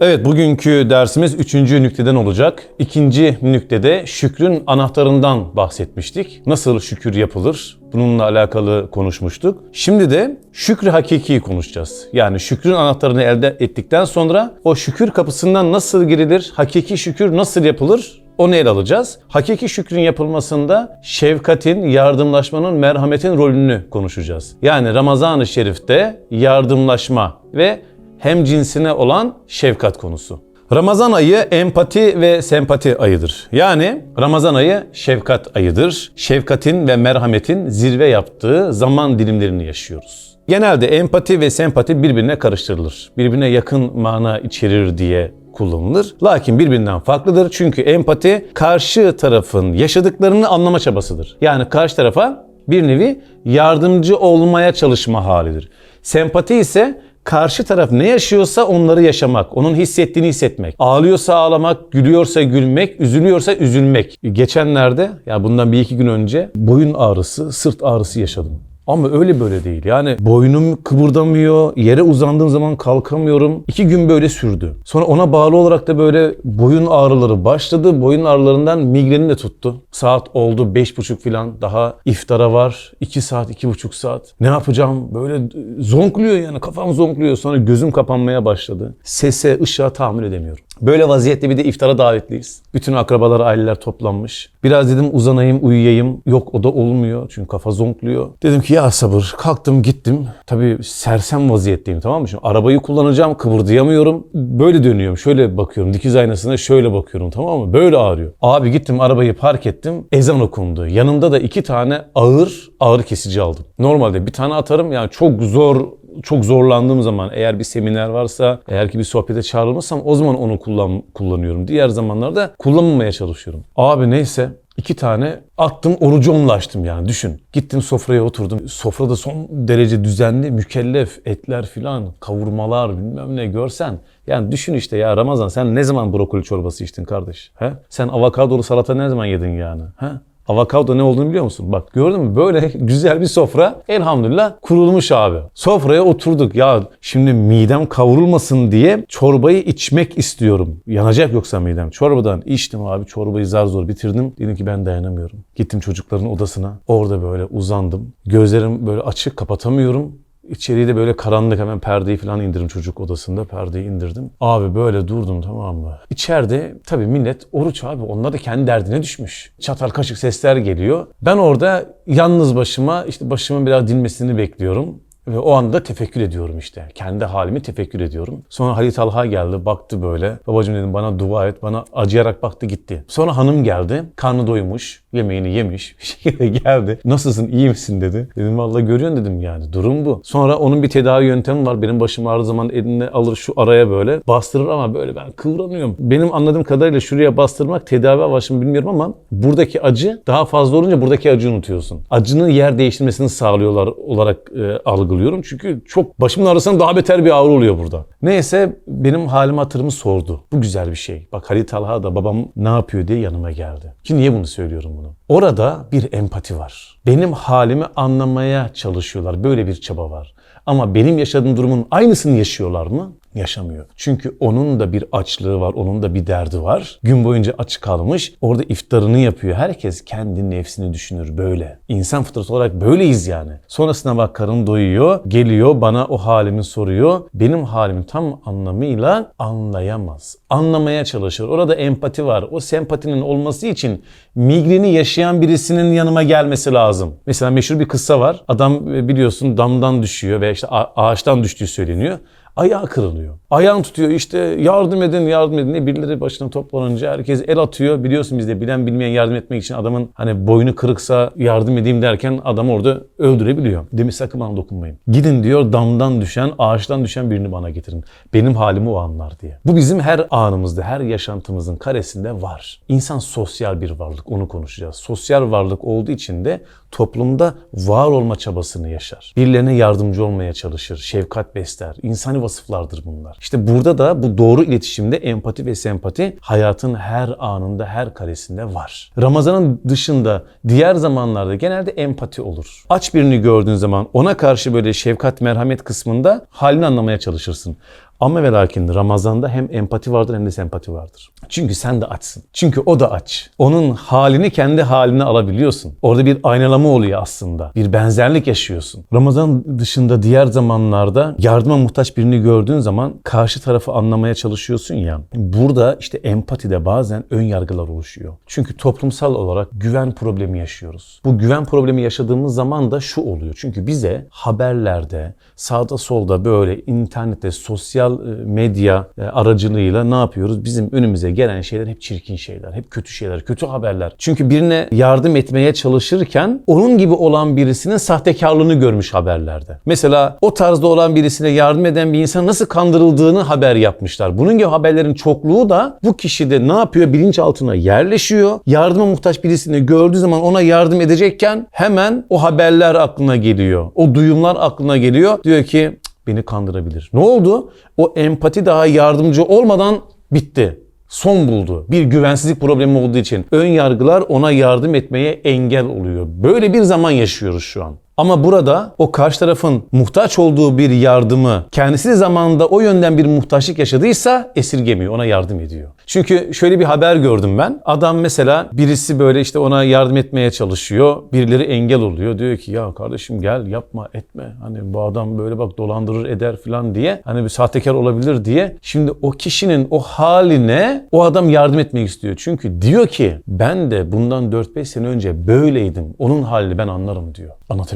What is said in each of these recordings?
Evet bugünkü dersimiz üçüncü nükteden olacak. İkinci nüktede şükrün anahtarından bahsetmiştik. Nasıl şükür yapılır? Bununla alakalı konuşmuştuk. Şimdi de şükrü hakiki konuşacağız. Yani şükrün anahtarını elde ettikten sonra o şükür kapısından nasıl girilir? Hakiki şükür nasıl yapılır? Onu ele alacağız. Hakiki şükrün yapılmasında şefkatin, yardımlaşmanın, merhametin rolünü konuşacağız. Yani Ramazan-ı Şerif'te yardımlaşma ve hem cinsine olan şefkat konusu. Ramazan ayı empati ve sempati ayıdır. Yani Ramazan ayı şefkat ayıdır. Şefkatin ve merhametin zirve yaptığı zaman dilimlerini yaşıyoruz. Genelde empati ve sempati birbirine karıştırılır. Birbirine yakın mana içerir diye kullanılır. Lakin birbirinden farklıdır. Çünkü empati karşı tarafın yaşadıklarını anlama çabasıdır. Yani karşı tarafa bir nevi yardımcı olmaya çalışma halidir. Sempati ise karşı taraf ne yaşıyorsa onları yaşamak, onun hissettiğini hissetmek. Ağlıyorsa ağlamak, gülüyorsa gülmek, üzülüyorsa üzülmek. Geçenlerde ya bundan bir iki gün önce boyun ağrısı, sırt ağrısı yaşadım. Ama öyle böyle değil. Yani boynum kıpırdamıyor, yere uzandığım zaman kalkamıyorum. İki gün böyle sürdü. Sonra ona bağlı olarak da böyle boyun ağrıları başladı. Boyun ağrılarından migrenim de tuttu. Saat oldu beş buçuk falan. Daha iftara var. iki saat, iki buçuk saat. Ne yapacağım? Böyle zonkluyor yani. Kafam zonkluyor. Sonra gözüm kapanmaya başladı. Sese, ışığa tahammül edemiyorum. Böyle vaziyette bir de iftara davetliyiz. Bütün akrabalar, aileler toplanmış. Biraz dedim uzanayım, uyuyayım. Yok o da olmuyor çünkü kafa zonkluyor. Dedim ki ya sabır. Kalktım gittim. Tabii sersem vaziyetteyim tamam mı? Şimdi arabayı kullanacağım, kıvırdayamıyorum. Böyle dönüyorum, şöyle bakıyorum. Dikiz aynasına şöyle bakıyorum tamam mı? Böyle ağrıyor. Abi gittim arabayı park ettim. Ezan okundu. Yanımda da iki tane ağır, ağır kesici aldım. Normalde bir tane atarım yani çok zor çok zorlandığım zaman eğer bir seminer varsa, eğer ki bir sohbete çağrılmışsam o zaman onu kullan, kullanıyorum. Diğer zamanlarda kullanmamaya çalışıyorum. Abi neyse iki tane attım orucu onunla açtım yani düşün. Gittim sofraya oturdum. Sofrada son derece düzenli, mükellef etler filan, kavurmalar bilmem ne görsen. Yani düşün işte ya Ramazan sen ne zaman brokoli çorbası içtin kardeş? He? Sen avokadolu salata ne zaman yedin yani? He? Avokado ne olduğunu biliyor musun? Bak gördün mü böyle güzel bir sofra elhamdülillah kurulmuş abi. Sofraya oturduk ya şimdi midem kavrulmasın diye çorbayı içmek istiyorum. Yanacak yoksa midem. Çorbadan içtim abi çorbayı zar zor bitirdim. Dedim ki ben dayanamıyorum. Gittim çocukların odasına orada böyle uzandım. Gözlerim böyle açık kapatamıyorum. İçeriği de böyle karanlık hemen perdeyi falan indirdim çocuk odasında. Perdeyi indirdim. Abi böyle durdum tamam mı? İçeride tabii millet oruç abi. Onlar da kendi derdine düşmüş. Çatal kaşık sesler geliyor. Ben orada yalnız başıma işte başımın biraz dinmesini bekliyorum. Ve o anda tefekkür ediyorum işte. Kendi halimi tefekkür ediyorum. Sonra Halit Talha geldi baktı böyle. Babacım dedim bana dua et. Bana acıyarak baktı gitti. Sonra hanım geldi. Karnı doymuş. Yemeğini yemiş. Bir şekilde geldi. Nasılsın iyi misin dedi. Dedim vallahi görüyorsun dedim yani. Durum bu. Sonra onun bir tedavi yöntemi var. Benim başım ağrıdığı zaman eline alır şu araya böyle bastırır ama böyle ben kıvranıyorum. Benim anladığım kadarıyla şuraya bastırmak tedavi amaçlı mı bilmiyorum ama buradaki acı daha fazla olunca buradaki acıyı unutuyorsun. Acının yer değiştirmesini sağlıyorlar olarak e, algılıyorum. Çünkü çok başımın ağrısından daha beter bir ağrı oluyor burada. Neyse benim halim hatırımı sordu. Bu güzel bir şey. Bak Halit Talha da babam ne yapıyor diye yanıma geldi. Ki niye bunu söylüyorum bunu? Orada bir empati var. Benim halimi anlamaya çalışıyorlar. Böyle bir çaba var. Ama benim yaşadığım durumun aynısını yaşıyorlar mı? Yaşamıyor. Çünkü onun da bir açlığı var, onun da bir derdi var. Gün boyunca aç kalmış, orada iftarını yapıyor. Herkes kendi nefsini düşünür böyle. İnsan fıtratı olarak böyleyiz yani. Sonrasında bak karın doyuyor, geliyor bana o halimi soruyor. Benim halimi tam anlamıyla anlayamaz. Anlamaya çalışır. Orada empati var. O sempatinin olması için migreni yaşayan birisinin yanıma gelmesi lazım. Mesela meşhur bir kıssa var. Adam e, biliyorsun damdan düşüyor veya işte ağaçtan düştüğü söyleniyor ayağı kırılıyor. Ayağını tutuyor işte yardım edin yardım edin diye birileri başına toplanınca herkes el atıyor. Biliyorsun bizde bilen bilmeyen yardım etmek için adamın hani boynu kırıksa yardım edeyim derken adam orada öldürebiliyor. Demiş sakın bana dokunmayın. Gidin diyor damdan düşen ağaçtan düşen birini bana getirin. Benim halimi o anlar diye. Bu bizim her anımızda her yaşantımızın karesinde var. İnsan sosyal bir varlık onu konuşacağız. Sosyal varlık olduğu için de toplumda var olma çabasını yaşar. Birilerine yardımcı olmaya çalışır, şefkat besler. İnsani vasıflardır bunlar. İşte burada da bu doğru iletişimde empati ve sempati hayatın her anında, her karesinde var. Ramazanın dışında diğer zamanlarda genelde empati olur. Aç birini gördüğün zaman ona karşı böyle şefkat, merhamet kısmında halini anlamaya çalışırsın. Ama ve lakin Ramazan'da hem empati vardır hem de sempati vardır. Çünkü sen de açsın. Çünkü o da aç. Onun halini kendi haline alabiliyorsun. Orada bir aynalama oluyor aslında. Bir benzerlik yaşıyorsun. Ramazan dışında diğer zamanlarda yardıma muhtaç birini gördüğün zaman karşı tarafı anlamaya çalışıyorsun ya. Burada işte empatide bazen ön yargılar oluşuyor. Çünkü toplumsal olarak güven problemi yaşıyoruz. Bu güven problemi yaşadığımız zaman da şu oluyor. Çünkü bize haberlerde, sağda solda böyle internette, sosyal e, medya e, aracılığıyla ne yapıyoruz? Bizim önümüze gelen şeyler hep çirkin şeyler, hep kötü şeyler, kötü haberler. Çünkü birine yardım etmeye çalışırken onun gibi olan birisinin sahtekarlığını görmüş haberlerde. Mesela o tarzda olan birisine yardım eden bir insan nasıl kandırıldığını haber yapmışlar. Bunun gibi haberlerin çokluğu da bu kişide ne yapıyor? Bilinçaltına yerleşiyor. Yardıma muhtaç birisini gördüğü zaman ona yardım edecekken hemen o haberler aklına geliyor. O duyumlar aklına geliyor. Diyor ki "Cık, beni kandırabilir. Ne oldu? O empati daha yardımcı olmadan bitti son buldu. Bir güvensizlik problemi olduğu için ön yargılar ona yardım etmeye engel oluyor. Böyle bir zaman yaşıyoruz şu an. Ama burada o karşı tarafın muhtaç olduğu bir yardımı kendisi zamanında o yönden bir muhtaçlık yaşadıysa esirgemiyor, ona yardım ediyor. Çünkü şöyle bir haber gördüm ben. Adam mesela birisi böyle işte ona yardım etmeye çalışıyor. Birileri engel oluyor. Diyor ki ya kardeşim gel yapma etme. Hani bu adam böyle bak dolandırır eder falan diye. Hani bir sahtekar olabilir diye. Şimdi o kişinin o haline o adam yardım etmek istiyor. Çünkü diyor ki ben de bundan 4-5 sene önce böyleydim. Onun halini ben anlarım diyor.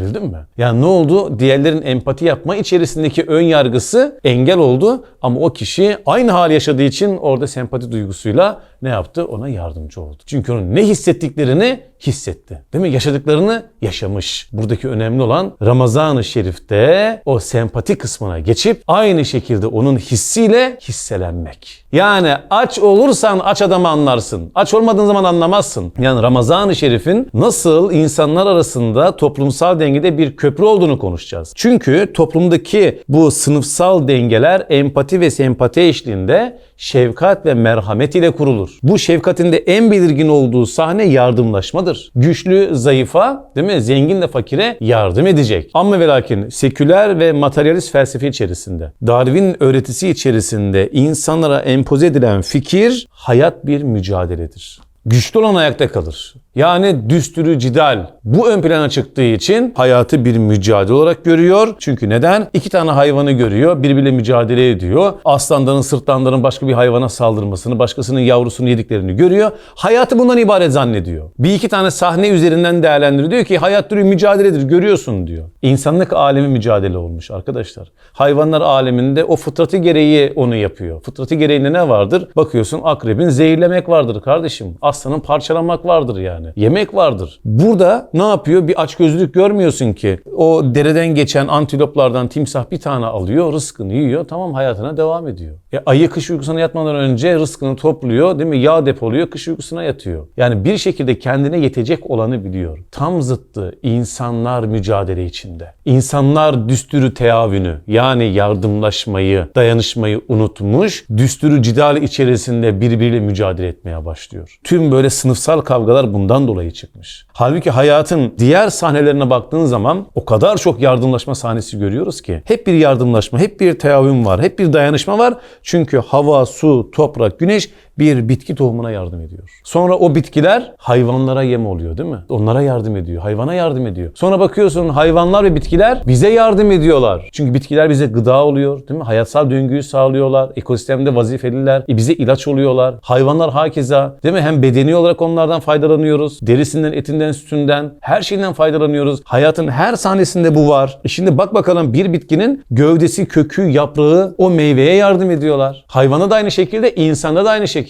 Anlatabildim mi? Yani ne oldu? Diğerlerin empati yapma içerisindeki ön yargısı engel oldu ama o kişi aynı hal yaşadığı için orada sempati duygusuyla ne yaptı? Ona yardımcı oldu. Çünkü onun ne hissettiklerini hissetti. Değil mi? Yaşadıklarını yaşamış. Buradaki önemli olan Ramazan-ı Şerif'te o sempati kısmına geçip aynı şekilde onun hissiyle hisselenmek. Yani aç olursan aç adamı anlarsın. Aç olmadığın zaman anlamazsın. Yani Ramazan-ı Şerif'in nasıl insanlar arasında toplumsal dengede bir köprü olduğunu konuşacağız. Çünkü toplumdaki bu sınıfsal dengeler empati ve sempati eşliğinde şefkat ve merhamet ile kurulur. Bu şefkatin de en belirgin olduğu sahne yardımlaşmadır. Güçlü zayıfa, değil mi? Zengin de fakire yardım edecek. Ama ve lakin seküler ve materyalist felsefe içerisinde, Darwin'in öğretisi içerisinde insanlara empoze edilen fikir hayat bir mücadeledir. Güçlü olan ayakta kalır. Yani düstürü cidal bu ön plana çıktığı için hayatı bir mücadele olarak görüyor. Çünkü neden? İki tane hayvanı görüyor, birbiriyle mücadele ediyor. Aslanların, sırtlanların başka bir hayvana saldırmasını, başkasının yavrusunu yediklerini görüyor. Hayatı bundan ibaret zannediyor. Bir iki tane sahne üzerinden değerlendiriyor. Diyor ki hayat türü mücadeledir, görüyorsun diyor. İnsanlık alemi mücadele olmuş arkadaşlar. Hayvanlar aleminde o fıtratı gereği onu yapıyor. Fıtratı gereğinde ne vardır? Bakıyorsun akrebin zehirlemek vardır kardeşim. Aslanın parçalamak vardır yani. Yemek vardır. Burada ne yapıyor? Bir açgözlülük görmüyorsun ki. O dereden geçen antiloplardan timsah bir tane alıyor, rızkını yiyor. Tamam hayatına devam ediyor. E, ayı kış uykusuna yatmadan önce rızkını topluyor, değil mi? Yağ depoluyor, kış uykusuna yatıyor. Yani bir şekilde kendine yetecek olanı biliyor. Tam zıttı insanlar mücadele içinde. İnsanlar düstürü teavünü yani yardımlaşmayı, dayanışmayı unutmuş, düstürü cidal içerisinde birbiriyle mücadele etmeye başlıyor. Tüm böyle sınıfsal kavgalar bundan dolayı çıkmış. Halbuki hayatın diğer sahnelerine baktığın zaman o kadar çok yardımlaşma sahnesi görüyoruz ki hep bir yardımlaşma, hep bir teavün var, hep bir dayanışma var. Çünkü hava, su, toprak, güneş bir bitki tohumuna yardım ediyor. Sonra o bitkiler hayvanlara yem oluyor değil mi? Onlara yardım ediyor, hayvana yardım ediyor. Sonra bakıyorsun hayvanlar ve bitkiler bize yardım ediyorlar. Çünkü bitkiler bize gıda oluyor değil mi? Hayatsal döngüyü sağlıyorlar. Ekosistemde vazifeliler. E bize ilaç oluyorlar. Hayvanlar hakeza değil mi? Hem bedeni olarak onlardan faydalanıyoruz. Derisinden, etinden, sütünden her şeyden faydalanıyoruz. Hayatın her sahnesinde bu var. E şimdi bak bakalım bir bitkinin gövdesi, kökü, yaprağı o meyveye yardım ediyorlar. Hayvana da aynı şekilde, insanda da aynı şekilde.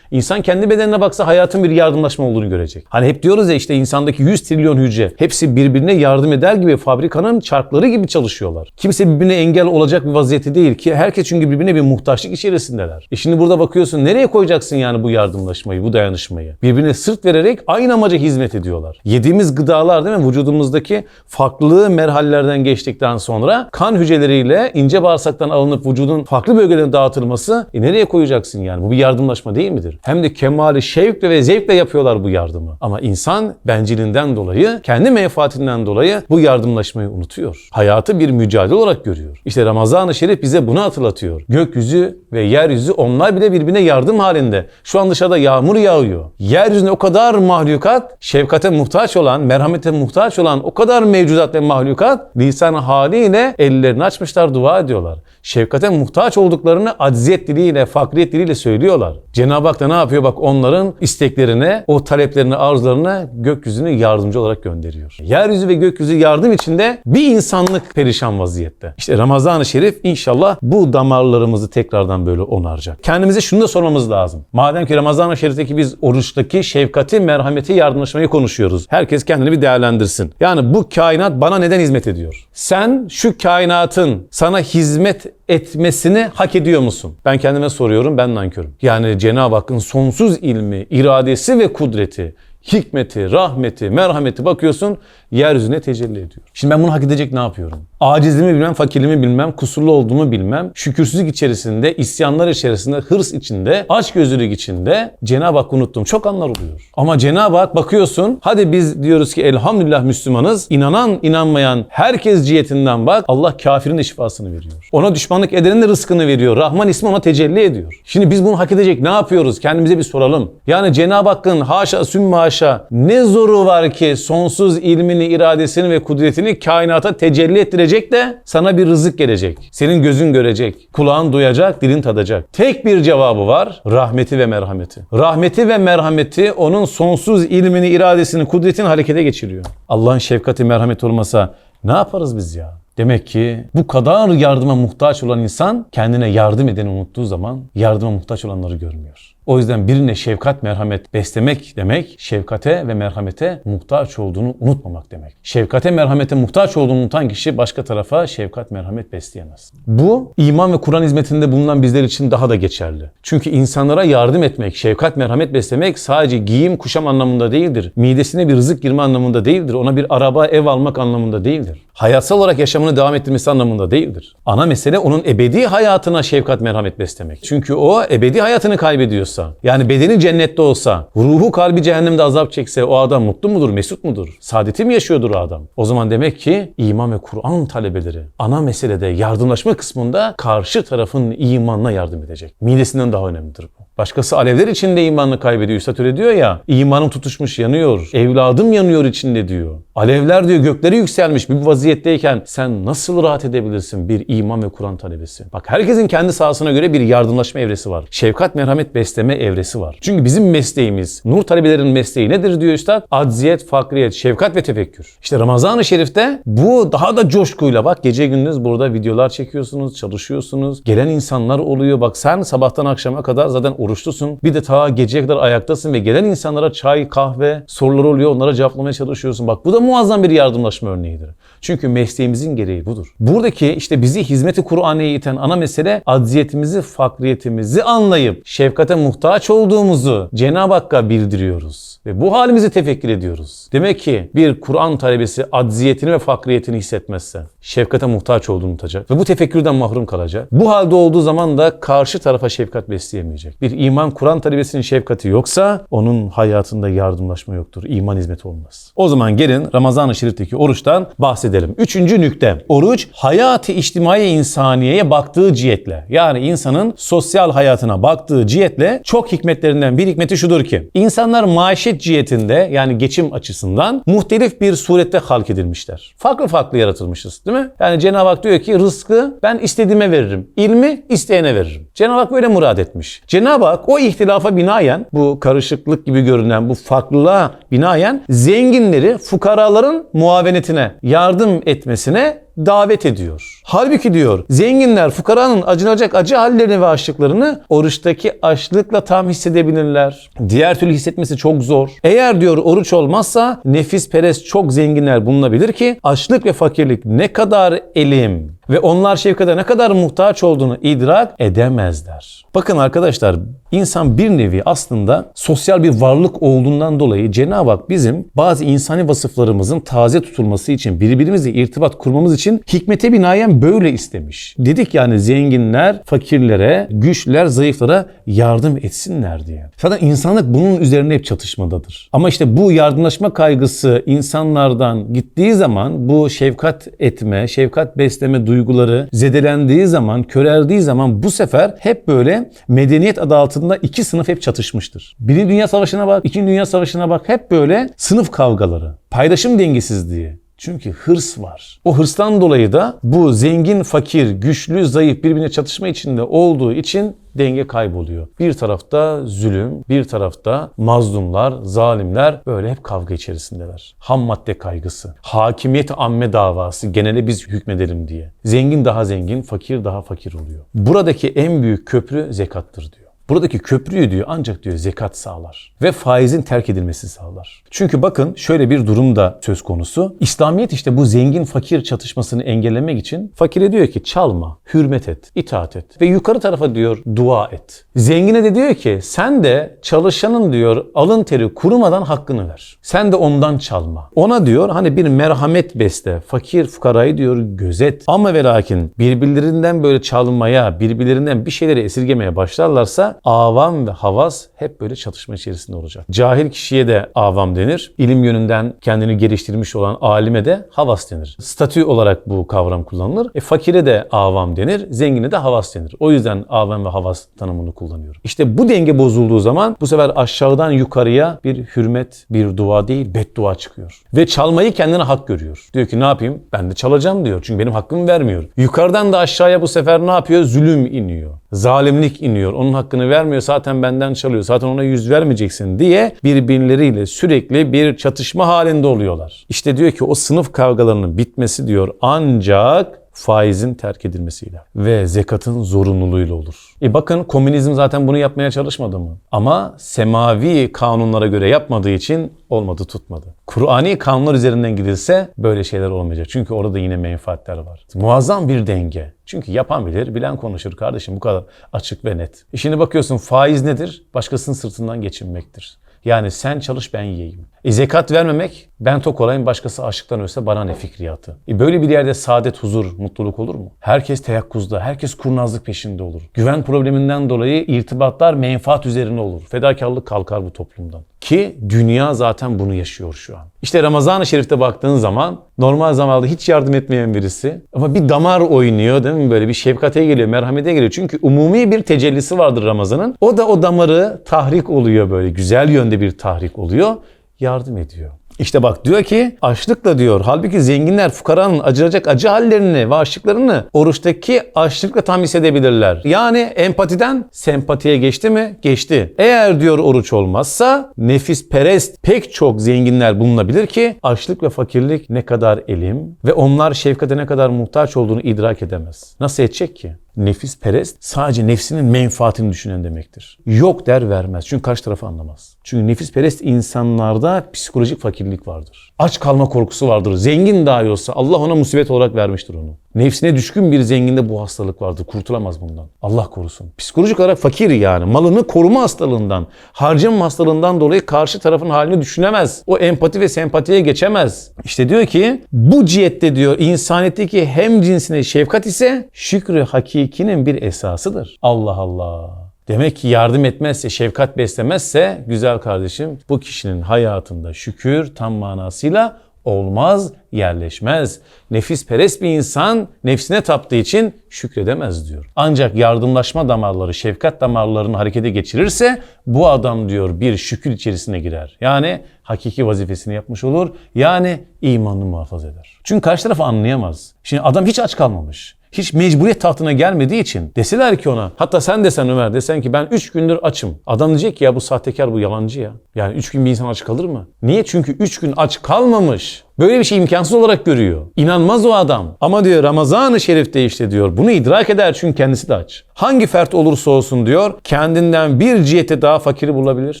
İnsan kendi bedenine baksa hayatın bir yardımlaşma olduğunu görecek. Hani hep diyoruz ya işte insandaki 100 trilyon hücre hepsi birbirine yardım eder gibi fabrikanın çarkları gibi çalışıyorlar. Kimse birbirine engel olacak bir vaziyeti değil ki herkes çünkü birbirine bir muhtaçlık içerisindeler. E şimdi burada bakıyorsun nereye koyacaksın yani bu yardımlaşmayı, bu dayanışmayı? Birbirine sırt vererek aynı amaca hizmet ediyorlar. Yediğimiz gıdalar değil mi vücudumuzdaki farklı merhalelerden geçtikten sonra kan hücreleriyle ince bağırsaktan alınıp vücudun farklı bölgelerine dağıtılması e nereye koyacaksın yani? Bu bir yardımlaşma yardımlaşma değil midir? Hem de kemali şevkle ve zevkle yapıyorlar bu yardımı. Ama insan benciliğinden dolayı, kendi menfaatinden dolayı bu yardımlaşmayı unutuyor. Hayatı bir mücadele olarak görüyor. İşte Ramazan-ı Şerif bize bunu hatırlatıyor. Gökyüzü ve yeryüzü onlar bile birbirine yardım halinde. Şu an dışarıda yağmur yağıyor. Yeryüzünde o kadar mahlukat, şefkate muhtaç olan, merhamete muhtaç olan o kadar mevcudat ve mahlukat lisan haliyle ellerini açmışlar, dua ediyorlar. Şefkate muhtaç olduklarını acziyet diliyle, fakriyet diliyle söylüyorlar. Cenab-ı Hak da ne yapıyor? Bak onların isteklerine, o taleplerine, arzularına gökyüzünü yardımcı olarak gönderiyor. Yeryüzü ve gökyüzü yardım içinde bir insanlık perişan vaziyette. İşte Ramazan-ı Şerif inşallah bu damarlarımızı tekrardan böyle onaracak. Kendimize şunu da sormamız lazım. Madem ki Ramazan-ı Şerif'teki biz oruçtaki şefkati, merhameti, yardımlaşmayı konuşuyoruz. Herkes kendini bir değerlendirsin. Yani bu kainat bana neden hizmet ediyor? Sen şu kainatın sana hizmet etmesini hak ediyor musun? Ben kendime soruyorum, ben nankörüm. Yani Cenab-ı Hakk'ın sonsuz ilmi, iradesi ve kudreti, hikmeti, rahmeti, merhameti bakıyorsun yeryüzüne tecelli ediyor. Şimdi ben bunu hak edecek ne yapıyorum? Acizliğimi bilmem, fakirliğimi bilmem, kusurlu olduğumu bilmem, şükürsüzlük içerisinde, isyanlar içerisinde, hırs içinde, açgözlülük içinde Cenab-ı Hakk'ı unuttuğum çok anlar oluyor. Ama Cenab-ı Hak bakıyorsun, hadi biz diyoruz ki elhamdülillah Müslümanız, inanan, inanmayan herkes cihetinden bak, Allah kafirin de şifasını veriyor. Ona düşmanlık edenin de rızkını veriyor. Rahman ismi ona tecelli ediyor. Şimdi biz bunu hak edecek ne yapıyoruz? Kendimize bir soralım. Yani Cenab-ı Hakk'ın haşa sümme haşa ne zoru var ki sonsuz ilmini, iradesini ve kudretini kainata tecelli ettirecek de sana bir rızık gelecek. Senin gözün görecek, kulağın duyacak, dilin tadacak. Tek bir cevabı var. Rahmeti ve merhameti. Rahmeti ve merhameti onun sonsuz ilmini, iradesini, kudretini harekete geçiriyor. Allah'ın şefkati, merhameti olmasa ne yaparız biz ya? Demek ki bu kadar yardıma muhtaç olan insan kendine yardım edeni unuttuğu zaman yardıma muhtaç olanları görmüyor. O yüzden birine şefkat, merhamet beslemek demek, şefkate ve merhamete muhtaç olduğunu unutmamak demek. Şefkate, merhamete muhtaç olduğunu unutan kişi başka tarafa şefkat, merhamet besleyemez. Bu iman ve Kur'an hizmetinde bulunan bizler için daha da geçerli. Çünkü insanlara yardım etmek, şefkat, merhamet beslemek sadece giyim, kuşam anlamında değildir. Midesine bir rızık girme anlamında değildir. Ona bir araba, ev almak anlamında değildir. Hayatsal olarak yaşamını devam ettirmesi anlamında değildir. Ana mesele onun ebedi hayatına şefkat, merhamet beslemek. Çünkü o ebedi hayatını kaybediyorsa, yani bedeni cennette olsa, ruhu kalbi cehennemde azap çekse o adam mutlu mudur, mesut mudur? Saadeti mi yaşıyordur o adam? O zaman demek ki iman ve Kur'an talebeleri ana meselede yardımlaşma kısmında karşı tarafın imanına yardım edecek. Midesinden daha önemlidir bu. Başkası alevler içinde imanını kaybediyor. Üstad diyor ya, imanım tutuşmuş yanıyor, evladım yanıyor içinde diyor. Alevler diyor gökleri yükselmiş bir vaziyetteyken sen nasıl rahat edebilirsin bir iman ve Kur'an talebesi? Bak herkesin kendi sahasına göre bir yardımlaşma evresi var. Şefkat, merhamet, besleme evresi var. Çünkü bizim mesleğimiz, nur talebelerinin mesleği nedir diyor Üstad? Acziyet, fakriyet, şefkat ve tefekkür. İşte Ramazan-ı Şerif'te bu daha da coşkuyla bak gece gündüz burada videolar çekiyorsunuz, çalışıyorsunuz. Gelen insanlar oluyor. Bak sen sabahtan akşama kadar zaten oruçlusun. Bir de ta geceye kadar ayaktasın ve gelen insanlara çay, kahve, sorular oluyor. Onlara cevaplamaya çalışıyorsun. Bak bu da muazzam bir yardımlaşma örneğidir. Çünkü mesleğimizin gereği budur. Buradaki işte bizi hizmeti Kur'an'a iten ana mesele acziyetimizi, fakriyetimizi anlayıp şefkate muhtaç olduğumuzu Cenab-ı Hakk'a bildiriyoruz. Ve bu halimizi tefekkür ediyoruz. Demek ki bir Kur'an talebesi acziyetini ve fakriyetini hissetmezse şefkate muhtaç olduğunu unutacak ve bu tefekkürden mahrum kalacak. Bu halde olduğu zaman da karşı tarafa şefkat besleyemeyecek. Bir iman Kur'an talebesinin şefkati yoksa onun hayatında yardımlaşma yoktur. İman hizmeti olmaz. O zaman gelin Ramazan-ı Şerif'teki oruçtan bahsedelim. Üçüncü nükte. Oruç hayatı içtimai insaniyeye baktığı cihetle yani insanın sosyal hayatına baktığı cihetle çok hikmetlerinden bir hikmeti şudur ki insanlar maişet cihetinde yani geçim açısından muhtelif bir surette halk edilmişler. Farklı farklı yaratılmışız değil mi? Yani Cenab-ı Hak diyor ki rızkı ben istediğime veririm. İlmi isteyene veririm. Cenab-ı Hak böyle murad etmiş. Cenab-ı Hak o ihtilafa binaen bu karışıklık gibi görünen bu farklılığa binaen zenginleri fukaraların muavenetine yardım etmesine davet ediyor. Halbuki diyor zenginler fukaranın acınacak acı hallerini ve açlıklarını oruçtaki açlıkla tam hissedebilirler. Diğer türlü hissetmesi çok zor. Eğer diyor oruç olmazsa nefis perest çok zenginler bulunabilir ki açlık ve fakirlik ne kadar elim ve onlar şefkate ne kadar muhtaç olduğunu idrak edemezler. Bakın arkadaşlar İnsan bir nevi aslında sosyal bir varlık olduğundan dolayı Cenab-ı Hak bizim bazı insani vasıflarımızın taze tutulması için, birbirimizle irtibat kurmamız için hikmete binaen böyle istemiş. Dedik yani zenginler fakirlere, güçlüler zayıflara yardım etsinler diye. Zaten insanlık bunun üzerine hep çatışmadadır. Ama işte bu yardımlaşma kaygısı insanlardan gittiği zaman bu şefkat etme, şefkat besleme duyguları zedelendiği zaman, köreldiği zaman bu sefer hep böyle medeniyet adı altında iki sınıf hep çatışmıştır. Birinci Dünya Savaşı'na bak, İkinci Dünya Savaşı'na bak hep böyle sınıf kavgaları, paylaşım dengesizliği, çünkü hırs var. O hırstan dolayı da bu zengin, fakir, güçlü, zayıf birbirine çatışma içinde olduğu için denge kayboluyor. Bir tarafta zulüm, bir tarafta mazlumlar, zalimler böyle hep kavga içerisindeler. Ham madde kaygısı, hakimiyet amme davası, genele biz hükmedelim diye. Zengin daha zengin, fakir daha fakir oluyor. Buradaki en büyük köprü zekattır diyor. Buradaki köprüyü diyor ancak diyor zekat sağlar ve faizin terk edilmesi sağlar. Çünkü bakın şöyle bir durum da söz konusu. İslamiyet işte bu zengin fakir çatışmasını engellemek için fakire diyor ki çalma, hürmet et, itaat et ve yukarı tarafa diyor dua et. Zengine de diyor ki sen de çalışanın diyor alın teri kurumadan hakkını ver. Sen de ondan çalma. Ona diyor hani bir merhamet besle, fakir fukarayı diyor gözet. Ama ve lakin birbirlerinden böyle çalmaya, birbirlerinden bir şeyleri esirgemeye başlarlarsa avam ve havas hep böyle çatışma içerisinde olacak. Cahil kişiye de avam denir. İlim yönünden kendini geliştirmiş olan alime de havas denir. Statü olarak bu kavram kullanılır. E, fakire de avam denir, zengine de havas denir. O yüzden avam ve havas tanımını kullanıyor. İşte bu denge bozulduğu zaman bu sefer aşağıdan yukarıya bir hürmet, bir dua değil beddua çıkıyor. Ve çalmayı kendine hak görüyor. Diyor ki ne yapayım? Ben de çalacağım diyor. Çünkü benim hakkımı vermiyor. Yukarıdan da aşağıya bu sefer ne yapıyor? Zulüm iniyor. Zalimlik iniyor. Onun hakkını vermiyor. Zaten benden çalıyor. Zaten ona yüz vermeyeceksin diye birbirleriyle sürekli bir çatışma halinde oluyorlar. İşte diyor ki o sınıf kavgalarının bitmesi diyor ancak faizin terk edilmesiyle ve zekatın zorunluluğuyla olur. E bakın komünizm zaten bunu yapmaya çalışmadı mı? Ama semavi kanunlara göre yapmadığı için olmadı tutmadı. Kur'ani kanunlar üzerinden gidilse böyle şeyler olmayacak. Çünkü orada yine menfaatler var. Muazzam bir denge. Çünkü yapan bilir, bilen konuşur kardeşim bu kadar açık ve net. E şimdi bakıyorsun faiz nedir? Başkasının sırtından geçinmektir. Yani sen çalış ben yiyeyim. E zekat vermemek ben tok olayım başkası açlıktan ölse bana ne fikriyatı. E böyle bir yerde saadet, huzur, mutluluk olur mu? Herkes teyakkuzda, herkes kurnazlık peşinde olur. Güven probleminden dolayı irtibatlar menfaat üzerine olur. Fedakarlık kalkar bu toplumdan. Ki dünya zaten bunu yaşıyor şu an. İşte Ramazan-ı Şerif'te baktığın zaman normal zamanda hiç yardım etmeyen birisi ama bir damar oynuyor değil mi? Böyle bir şefkate geliyor, merhamete geliyor. Çünkü umumi bir tecellisi vardır Ramazan'ın. O da o damarı tahrik oluyor böyle. Güzel yönde bir tahrik oluyor. Yardım ediyor. İşte bak diyor ki açlıkla diyor. Halbuki zenginler fukaranın acınacak acı hallerini ve açlıklarını oruçtaki açlıkla tam hissedebilirler. Yani empatiden sempatiye geçti mi? Geçti. Eğer diyor oruç olmazsa nefis perest pek çok zenginler bulunabilir ki açlık ve fakirlik ne kadar elim ve onlar şefkate ne kadar muhtaç olduğunu idrak edemez. Nasıl edecek ki? Nefis perest sadece nefsinin menfaatini düşünen demektir. Yok der vermez. Çünkü karşı tarafı anlamaz. Çünkü nefis perest insanlarda psikolojik fakirlik vardır. Aç kalma korkusu vardır. Zengin dahi olsa Allah ona musibet olarak vermiştir onu. Nefsine düşkün bir zenginde bu hastalık vardır. Kurtulamaz bundan. Allah korusun. Psikolojik olarak fakir yani. Malını koruma hastalığından, harcama hastalığından dolayı karşı tarafın halini düşünemez. O empati ve sempatiye geçemez. İşte diyor ki bu cihette diyor insaniyetteki hem cinsine şefkat ise şükrü hakikinin bir esasıdır. Allah Allah. Demek ki yardım etmezse, şefkat beslemezse güzel kardeşim bu kişinin hayatında şükür tam manasıyla olmaz, yerleşmez. Nefis perest bir insan nefsine taptığı için şükredemez diyor. Ancak yardımlaşma damarları, şefkat damarlarını harekete geçirirse bu adam diyor bir şükür içerisine girer. Yani hakiki vazifesini yapmış olur. Yani imanını muhafaza eder. Çünkü karşı tarafı anlayamaz. Şimdi adam hiç aç kalmamış hiç mecburiyet tahtına gelmediği için deseler ki ona hatta sen desen Ömer desen ki ben 3 gündür açım. Adam diyecek ki ya bu sahtekar bu yalancı ya. Yani 3 gün bir insan aç kalır mı? Niye? Çünkü 3 gün aç kalmamış. Böyle bir şey imkansız olarak görüyor. İnanmaz o adam. Ama diyor Ramazan-ı Şerif'te işte diyor bunu idrak eder çünkü kendisi de aç. Hangi fert olursa olsun diyor kendinden bir cihete daha fakiri bulabilir.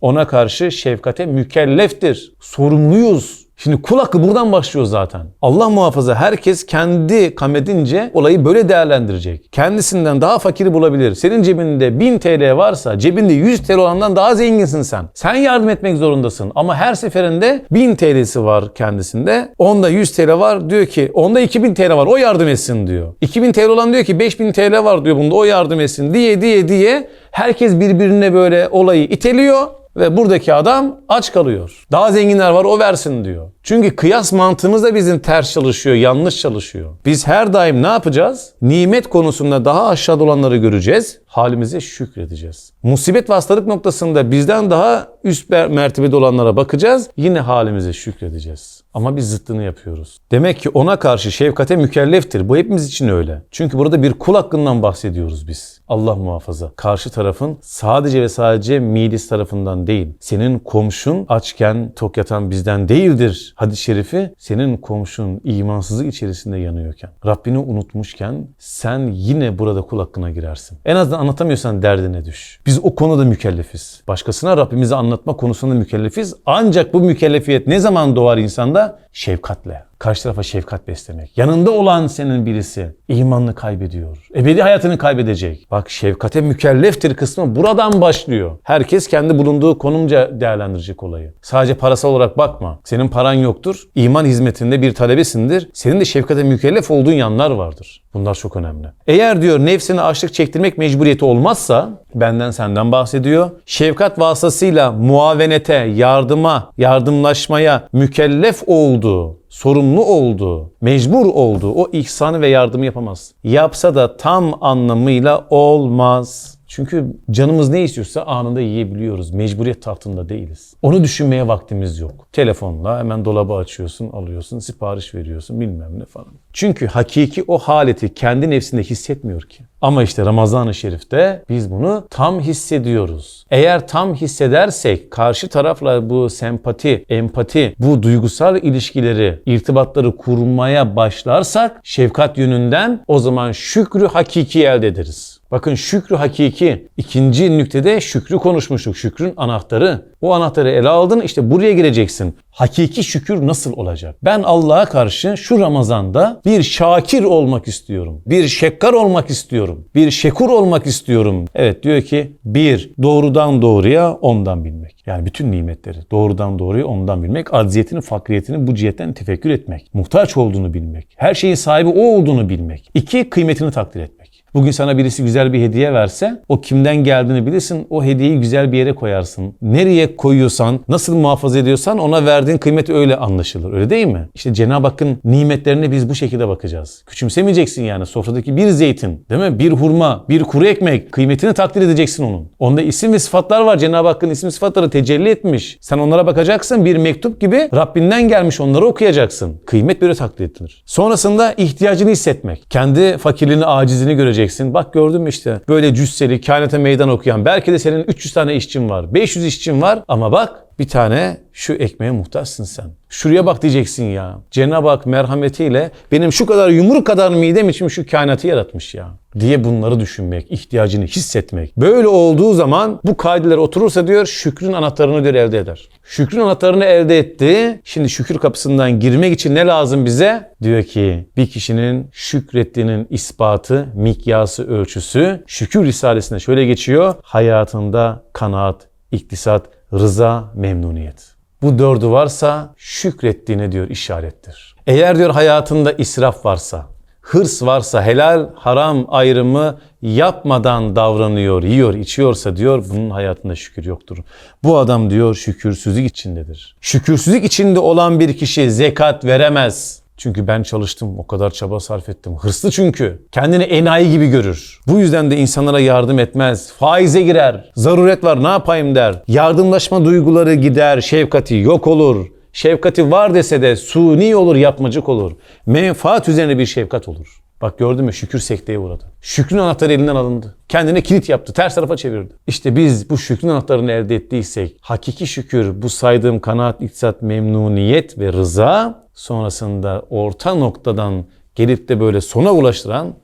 Ona karşı şefkate mükelleftir. Sorumluyuz. Şimdi kul hakkı buradan başlıyor zaten. Allah muhafaza herkes kendi kamedince olayı böyle değerlendirecek. Kendisinden daha fakiri bulabilir. Senin cebinde 1000 TL varsa cebinde 100 TL olandan daha zenginsin sen. Sen yardım etmek zorundasın. Ama her seferinde 1000 TL'si var kendisinde. Onda 100 TL var diyor ki onda 2000 TL var o yardım etsin diyor. 2000 TL olan diyor ki 5000 TL var diyor bunda o yardım etsin diye diye diye herkes birbirine böyle olayı iteliyor. Ve buradaki adam aç kalıyor. Daha zenginler var o versin diyor. Çünkü kıyas mantığımız da bizim ters çalışıyor, yanlış çalışıyor. Biz her daim ne yapacağız? Nimet konusunda daha aşağıda olanları göreceğiz. Halimize şükredeceğiz. Musibet ve hastalık noktasında bizden daha üst mer- mertebede olanlara bakacağız. Yine halimize şükredeceğiz. Ama biz zıttını yapıyoruz. Demek ki ona karşı şefkate mükelleftir. Bu hepimiz için öyle. Çünkü burada bir kul hakkından bahsediyoruz biz. Allah muhafaza. Karşı tarafın sadece ve sadece midesi tarafından değil. Senin komşun açken tok yatan bizden değildir. Hadis-i şerifi senin komşun imansızlık içerisinde yanıyorken, Rabbini unutmuşken sen yine burada kul hakkına girersin. En azından anlatamıyorsan derdine düş. Biz o konuda mükellefiz. Başkasına Rabbimizi anlatma konusunda mükellefiz. Ancak bu mükellefiyet ne zaman doğar insanda? Şefkatle. Karşı tarafa şefkat beslemek. Yanında olan senin birisi imanını kaybediyor. Ebedi hayatını kaybedecek. Bak şefkate mükelleftir kısmı buradan başlıyor. Herkes kendi bulunduğu konumca değerlendirecek olayı. Sadece parasal olarak bakma. Senin paran yoktur. İman hizmetinde bir talebesindir. Senin de şefkate mükellef olduğun yanlar vardır. Bunlar çok önemli. Eğer diyor nefsine açlık çektirmek mecburiyeti olmazsa benden senden bahsediyor. Şefkat vasıtasıyla muavenete, yardıma, yardımlaşmaya mükellef olduğu, sorumlu olduğu, mecbur olduğu o ihsanı ve yardımı yapamaz. Yapsa da tam anlamıyla olmaz. Çünkü canımız ne istiyorsa anında yiyebiliyoruz. Mecburiyet tahtında değiliz. Onu düşünmeye vaktimiz yok. Telefonla hemen dolabı açıyorsun, alıyorsun, sipariş veriyorsun bilmem ne falan. Çünkü hakiki o haleti kendi nefsinde hissetmiyor ki. Ama işte Ramazan-ı Şerif'te biz bunu tam hissediyoruz. Eğer tam hissedersek karşı tarafla bu sempati, empati, bu duygusal ilişkileri, irtibatları kurmaya başlarsak şefkat yönünden o zaman şükrü hakiki elde ederiz. Bakın şükrü hakiki. ikinci nüktede şükrü konuşmuştuk. Şükrün anahtarı. O anahtarı ele aldın işte buraya gireceksin. Hakiki şükür nasıl olacak? Ben Allah'a karşı şu Ramazan'da bir şakir olmak istiyorum. Bir şekkar olmak istiyorum. Bir şekur olmak istiyorum. Evet diyor ki bir doğrudan doğruya ondan bilmek. Yani bütün nimetleri doğrudan doğruya ondan bilmek. Acziyetini, fakriyetini bu cihetten tefekkür etmek. Muhtaç olduğunu bilmek. Her şeyin sahibi o olduğunu bilmek. İki kıymetini takdir etmek. Bugün sana birisi güzel bir hediye verse o kimden geldiğini bilirsin. O hediyeyi güzel bir yere koyarsın. Nereye koyuyorsan, nasıl muhafaza ediyorsan ona verdiğin kıymeti öyle anlaşılır. Öyle değil mi? İşte Cenab-ı Hakk'ın nimetlerine biz bu şekilde bakacağız. Küçümsemeyeceksin yani sofradaki bir zeytin, değil mi? Bir hurma, bir kuru ekmek kıymetini takdir edeceksin onun. Onda isim ve sıfatlar var. Cenab-ı Hakk'ın isim sıfatları tecelli etmiş. Sen onlara bakacaksın bir mektup gibi Rabbinden gelmiş onları okuyacaksın. Kıymet böyle takdir edilir. Sonrasında ihtiyacını hissetmek. Kendi fakirliğini, acizini göreceksin. Bak gördün mü işte böyle cüsseli, kainata meydan okuyan. Belki de senin 300 tane işçin var, 500 işçin var ama bak bir tane şu ekmeğe muhtaçsın sen. Şuraya bak diyeceksin ya. Cenab-ı Hak merhametiyle benim şu kadar yumruk kadar midem için şu kainatı yaratmış ya. Diye bunları düşünmek, ihtiyacını hissetmek. Böyle olduğu zaman bu kaideler oturursa diyor şükrün anahtarını diyor elde eder. Şükrün anahtarını elde etti. Şimdi şükür kapısından girmek için ne lazım bize? Diyor ki bir kişinin şükrettiğinin ispatı, mikyası, ölçüsü şükür risalesinde şöyle geçiyor. Hayatında kanaat, iktisat, rıza, memnuniyet. Bu dördü varsa şükrettiğine diyor işarettir. Eğer diyor hayatında israf varsa, hırs varsa, helal haram ayrımı yapmadan davranıyor, yiyor, içiyorsa diyor bunun hayatında şükür yoktur. Bu adam diyor şükürsüzlük içindedir. Şükürsüzlük içinde olan bir kişi zekat veremez. Çünkü ben çalıştım, o kadar çaba sarf ettim. Hırslı çünkü. Kendini enayi gibi görür. Bu yüzden de insanlara yardım etmez. Faize girer. Zaruret var ne yapayım der. Yardımlaşma duyguları gider. Şefkati yok olur. Şefkati var dese de suni olur, yapmacık olur. Menfaat üzerine bir şefkat olur. Bak gördün mü şükür sekteye uğradı. Şükrün anahtarı elinden alındı. Kendine kilit yaptı. Ters tarafa çevirdi. İşte biz bu şükrün anahtarını elde ettiysek hakiki şükür bu saydığım kanaat, iktisat, memnuniyet ve rıza sonrasında orta noktadan gelip de böyle sona ulaştıran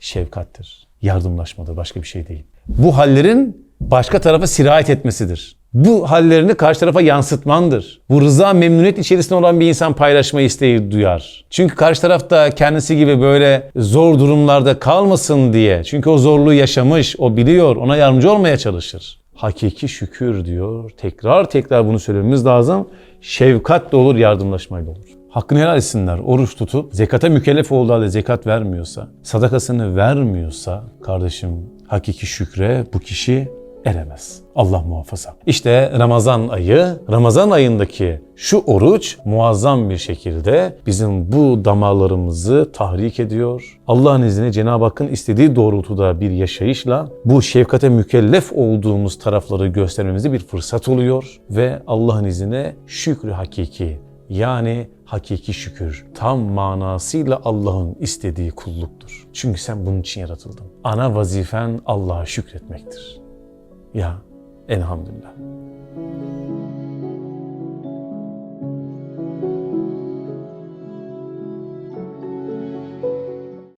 şefkattir. Yardımlaşmadır. Başka bir şey değil. Bu hallerin başka tarafa sirayet etmesidir. Bu hallerini karşı tarafa yansıtmandır. Bu rıza memnuniyet içerisinde olan bir insan paylaşma isteği duyar. Çünkü karşı tarafta kendisi gibi böyle zor durumlarda kalmasın diye. Çünkü o zorluğu yaşamış, o biliyor, ona yardımcı olmaya çalışır. Hakiki şükür diyor. Tekrar tekrar bunu söylememiz lazım. Şefkatle olur, yardımlaşmayla olur. Hakkını helal etsinler. Oruç tutup zekata mükellef olduğu halde zekat vermiyorsa, sadakasını vermiyorsa kardeşim hakiki şükre bu kişi eremez. Allah muhafaza. İşte Ramazan ayı, Ramazan ayındaki şu oruç muazzam bir şekilde bizim bu damarlarımızı tahrik ediyor. Allah'ın izniyle Cenab-ı Hakk'ın istediği doğrultuda bir yaşayışla bu şefkate mükellef olduğumuz tarafları göstermemize bir fırsat oluyor ve Allah'ın izniyle şükrü hakiki yani hakiki şükür tam manasıyla Allah'ın istediği kulluktur. Çünkü sen bunun için yaratıldın. Ana vazifen Allah'a şükretmektir. Ya elhamdülillah.